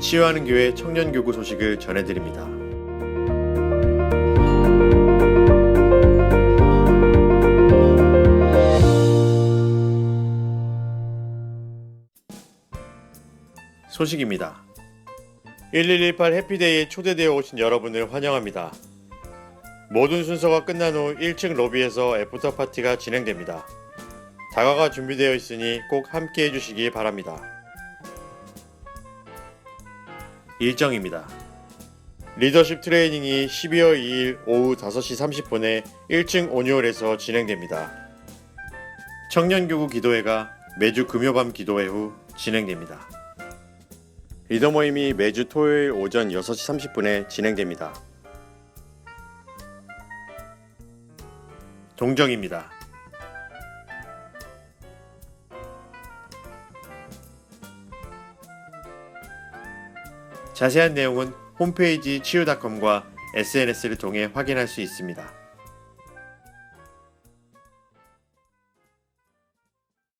치유하는 교회 청년 교구 소식을 전해드립니다. 소식입니다. 1118 해피데이에 초대되어 오신 여러분을 환영합니다. 모든 순서가 끝난 후 1층 로비에서 애프터 파티가 진행됩니다. 다가가 준비되어 있으니 꼭 함께 해주시기 바랍니다. 일정입니다. 리더십 트레이닝이 12월 2일 오후 5시 30분에 1층 오뉴홀에서 진행됩니다. 청년교구 기도회가 매주 금요밤 기도회 후 진행됩니다. 리더 모임이 매주 토요일 오전 6시 30분에 진행됩니다. 동정입니다. 자세한 내용은 홈페이지 치유닷컴과 SNS를 통해 확인할 수 있습니다.